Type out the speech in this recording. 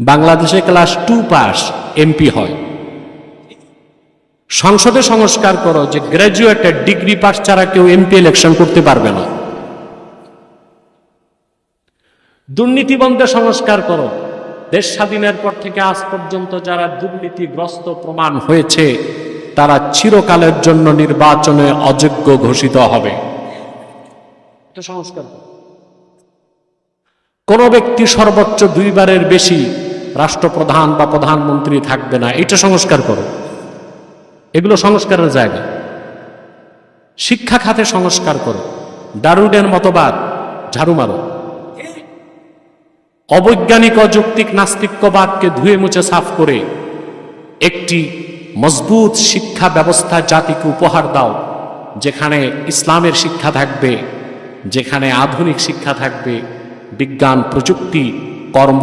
বাংলাদেশে class two pass MP হয়। সংসদে সংস্কার করো যে গ্র্যাজুয়েটেড ডিগ্রি পাস ছাড়া কেউ এমপি ইলেকশন করতে পারবে না। দুর্নীতি বন্ধে সংস্কার করো। দেশ স্বাধীনের পর থেকে আজ পর্যন্ত যারা দুর্নীতিগ্রস্ত প্রমাণ হয়েছে, তারা চিরকালের জন্য নির্বাচনে অযোগ্য ঘোষিত হবে। সংস্কার করো। কোন ব্যক্তি সর্বোচ্চ দুইবারের বেশি রাষ্ট্রপ্রধান বা প্রধানমন্ত্রী থাকবে না, এটা সংস্কার করো। এগুলো সংস্কারের জায়গা। শিক্ষা খাতে সংস্কার করো। ডারুডের মতবাদ, ঝাড়ু মারো। অবৈজ্ঞানিক অযৌক্তিক নাস্তিক্যবাদকে ধুয়ে মুছে সাফ করে একটি মজবুত শিক্ষা ব্যবস্থা জাতিকে উপহার দাও, যেখানে ইসলামের শিক্ষা থাকবে, যেখানে আধুনিক শিক্ষা থাকবে বিজ্ঞান প্রযুক্তি কর্ম